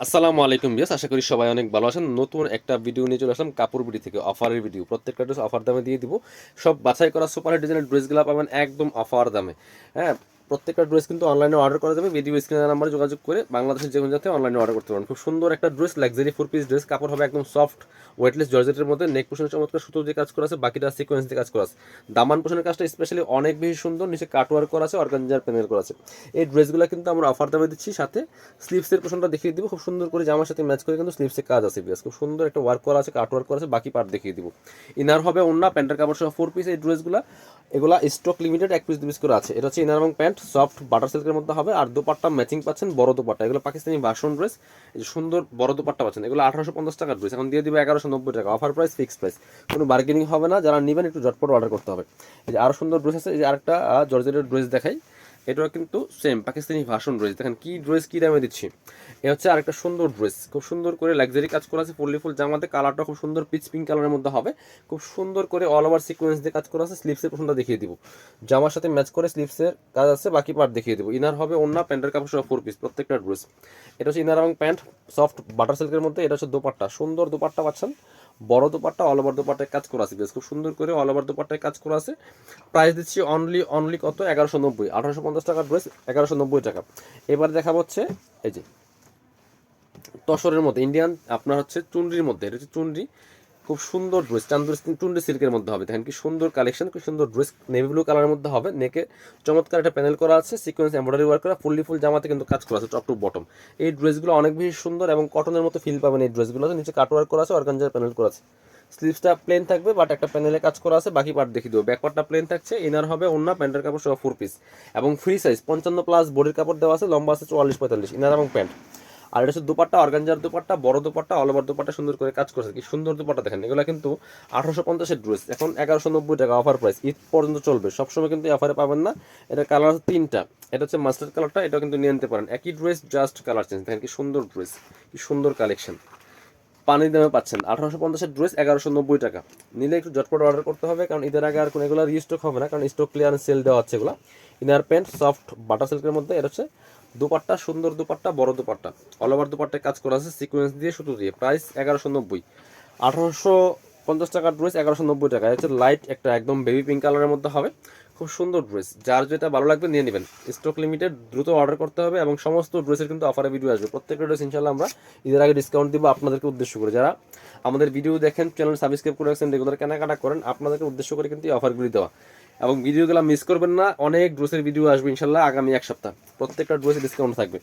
আসসালামু আলাইকুম বিয়াস আশা করি সবাই অনেক ভালো আছেন। নতুন একটা ভিডিও নিয়ে চলে আসলাম কাপড় বিডি থেকে অফারের ভিডিও প্রত্যেকটা ড্রেস অফার দামে দিয়ে দিব। সব বাছাই করা সুপার ডিজাইনের ড্রেসগুলো পাবেন একদম অফার দামে। হ্যাঁ প্রত্যেকটা ড্রেস কিন্তু অনলাইনে অর্ডার করা যাবে। ভিডিও স্ক্রিনের নাম্বারে যোগাযোগ করে বাংলাদেশের যে কোনো জায়গায় অনলাইনে অর্ডার করতে পারেন। খুব সুন্দর একটা dress luxury four piece dress কাপড় হবে একদম সফট ওয়েটলেস জর্জেটের মধ্যে। নেক পোষণের চমৎকার সুতো দিয়ে কাজ করা আছে, বাকিটা সিকোয়েন্স দিয়ে কাজ করা আছে। দামান পোষণের কাজটা স্পেশালি অনেক বেশি সুন্দর। নিচে কাটওয়ার্ক করা আছে অর্গানজার প্যানেল করা আছে। এই ড্রেসগুলো কিন্তু আমরা অফার দামে দিচ্ছি। সাথে স্লিভসের পোষণটা দেখিয়ে দিব। খুব সুন্দর করে জামার সাথে ম্যাচ করে কিন্তু স্লিভসের কাজ আছে, বিয়াস। খুব সুন্দর একটা ওয়ার্ক করা আছে কাটওয়ার্ক করা আছে। বাকি পার্ট দেখিয়ে দিব। ইনার হবে অন্য প্যান্টের কাপড় সহ ফোর পিস এই ড্রেসগুলো এগুলা স্টক লিমিটেড এক পিস দু পিস করে আছে। এটা হচ্ছে ইনার এবং প্যান্ট সফট বাটার সিল্কের মধ্যে হবে, আর দোপাট্টা ম্যাচিং পাচ্ছেন বড় দোপাট্টা। এগুলো পাকিস্তানি বাসন ড্রেস এই যে সুন্দর বড় দোপাট্টা পাচ্ছেন। এগুলো আঠারোশো পঞ্চাশ টাকার ড্রেস এখন দিয়ে দিবে এগারোশো নব্বই টাকা। অফার প্রাইস ফিক্সড প্রাইস কোনো বার্গেনিং হবে না, যারা নেবেন একটু ঝটপট অর্ডার করতে হবে। এই যে আরও সুন্দর ড্রেস আছে, এই যে আরেকটা জর্জেটের ড্রেস দেখাই। এটাও কিন্তু সেম পাকিস্তানি ভাষণ ড্রেস দেখেন কি ড্রেস কি দামে দিচ্ছি? এ হচ্ছে আরেকটা সুন্দর ড্রেস খুব সুন্দর করে লাক্সারি কাজ করা আছে, ফুললি ফুল জামাতে কালারটা খুব সুন্দর পিচ পিঙ্ক কালারের মধ্যে হবে। খুব সুন্দর করে অল ওভার সিকোয়েন্স দিয়ে কাজ করা আছে স্লিপসের পোষণটা দেখিয়ে দিব। জামার সাথে ম্যাচ করে স্লিপসের কাজ আছে, বাকি পার্ট দেখিয়ে দিব। ইনার হবে অন্য প্যান্টের কাপড় সব ফোর পিস প্রত্যেকটা ড্রেস এটা হচ্ছে ইনার এবং প্যান্ট সফট বাটার সিল্কের মধ্যে, এটা হচ্ছে দোপাট্টা। সুন্দর দোপাট্টা পাচ্ছেন। বড় দোপাট্টা, অল ওভার দোপাট্টায় কাজ করা আছে। বেশ, খুব সুন্দর করে অল ওভার দোপাট্টায় কাজ করা আছে। প্রাইস দিচ্ছি অনলি অনলি কত? এগারোশো নব্বই। আঠারোশো পঞ্চাশ টাকার ড্রেস এগারোশো নব্বই টাকা। এবার দেখা হচ্ছে, এই যে, তসরের মধ্যে ইন্ডিয়ান আপনার হচ্ছে চুনরির মধ্যে, এটা হচ্ছে চুনরি। খুব সুন্দর ড্রেস চান্দুর চুনরি সিল্কের মধ্যে হবে। দেখেন কি সুন্দর কালেকশন খুব সুন্দর ড্রেস নেভি ব্লু কালারের মধ্যে হবে। নেকে চমৎকার একটা প্যানেল করা আছে সিকোয়েন্স এমব্রয়ডারি ওয়ার্ক করা, ফুললি ফুল জামাতে কিন্তু কাজ করা আছে টপ টু বটম এই ড্রেসগুলো অনেক বেশি সুন্দর এবং কটনের মতো ফিল পাবেন এই ড্রেসগুলোতে নিচে কাট ওয়ার্ক করা আছে অর্গানজার প্যানেল করা আছে। স্লিভসটা প্লেন থাকবে বাট একটা প্যানেলে কাজ করা আছে, বাকি পার্ট দেখিয়ে দেবো। ব্যাক পার্টটা প্লেন থাকছে ইনার হবে অন্য প্যান্টের কাপড় সহ ফোর পিস এবং ফ্রি সাইজ পঞ্চান্ন প্লাস বডির কাপড় দেওয়া আছে, লম্বা আছে চুয়াল্লিশ পঁয়তাল্লিশ ইনার এবং প্যান্ট আর এটা হচ্ছে দুপাট্টা, অর্গানজার দুপাট্টা, বড় দুপাট্টা অল ওভার সুন্দর করে কাজ করছে। কি সুন্দর দুপাট্টা দেখেন, এগুলো কিন্তু আঠারোশো পঞ্চাশের ড্রেস এখন এগারোশো নব্বই টাকা অফার প্রাইস ঈদ পর্যন্ত চলবে। সবসময় কিন্তু অফারে পাবেন না। এটা কালার হচ্ছে তিনটা। এটা হচ্ছে মাস্টার কালারটা এটা কিন্তু নিয়ে নিতে পারেন। একই ড্রেস জাস্ট কালার চেঞ্জ দেখেন কি সুন্দর ড্রেস কি সুন্দর কালেকশন পানির দামে পাচ্ছেন। আঠারোশো পঞ্চাশের ড্রেস এগারোশো নব্বই টাকা। নিলে একটু ঝটপট অর্ডার করতে হবে, কারণ ঈদের আগে আর কোনো এগুলো রিস্টক হবে না, কারণ স্টক ক্লিয়ারেন্স সেল দেওয়া হচ্ছে এগুলো। ইনার প্যান্ট সফট বাটার সিল্কের মধ্যে, এটা হচ্ছে দুপাট্টা, সুন্দর দুপাট্টা, বড় দুপাট্টা। অল ওভার দুপাট্টায় কাজ করা আছে সিকোয়েন্স দিয়ে সুতো দিয়ে। প্রাইস এগারোশো নব্বই। আঠারোশো পঞ্চাশ টাকার ড্রেস এগারোশো নব্বই টাকা হচ্ছে লাইট একটা একদম বেবি পিঙ্ক কালারের মধ্যে হবে। খুব সুন্দর ড্রেস যার যেটা ভালো লাগবে নিয়ে নেবেন। স্টক লিমিটেড দ্রুত অর্ডার করতে হবে এবং সমস্ত ড্রেসের কিন্তু অফারে ভিডিও আসবে। প্রত্যেকটা ড্রেস ইনশাল্লাহ আমরা ঈদের আগে ডিসকাউন্ট দিব, আপনাদেরকে উদ্দেশ্য করে। যারা আমাদের ভিডিও দেখেন চ্যানেল সাবস্ক্রাইব করে রাখছেন রেগুলার কেনাকাটা করেন, আপনাদেরকে উদ্দেশ্য করে কিন্তু এই অফারগুলি দেওয়া। এবং ভিডিওগুলো মিস করবেন না অনেক ড্রেসের ভিডিও আসবে ইনশাল্লাহ আগামী এক সপ্তাহ। প্রত্যেকটা ড্রেসে ডিসকাউন্ট থাকবে।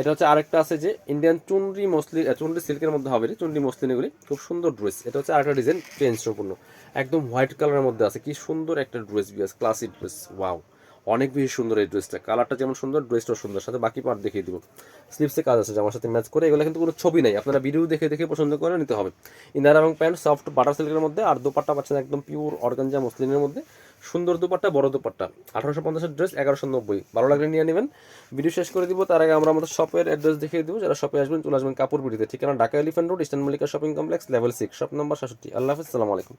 এটা হচ্ছে আরেকটা আছে যে ইন্ডিয়ান চুনরি মসলি চুনরি সিল্কের মধ্যে হবে রে, চুনরি মসলিন এগুলি। খুব সুন্দর ড্রেস এটা হচ্ছে আরেকটা ডিজাইন চেঞ্জ সম্পূর্ণ। একদম হোয়াইট কালারের মধ্যে আছে। কি সুন্দর একটা ড্রেস বিয়াস ক্লাসিক ড্রেস ওয়াও অনেক বেশি সুন্দর এই ড্রেসটা কালারটা যেমন সুন্দর ড্রেসটাও সুন্দর। সাথে বাকি পার্ট দেখিয়ে দিব। স্লিপসে কাজ আছে জামার সাথে ম্যাচ করে। এগুলো কিন্তু কোনো ছবি নাই। আপনারা ভিডিও দেখে দেখে পছন্দ করে নিতে হবে। ইনার এবং প্যান্ট সফট বাটার সিল্কের মধ্যে। আর দোপাট্টা পাচ্ছেন একদম পিওর অর্গানজা মসলিনের মধ্যে। সুন্দর দুপাট্টা, বড় দুপাট্টা। আঠারোশো পঞ্চাশের ড্রেস, এগারোশো নব্বই। ভালো লাগলে নিয়ে নেবেন। ভিডিও শেষ করে দিব, তার আগে আমরা আমাদের শপের অ্যাড্রেস দেখিয়ে দিব। যারা শপে আসবেন, চলে আসবেন কাপড় বিড়িতে ঠিকানা Dhaka elephant road, eastern Mallika shopping complex level six shop number সাতষট্টি আল্লাহ হাফিজ, সালাম আলাইকুম।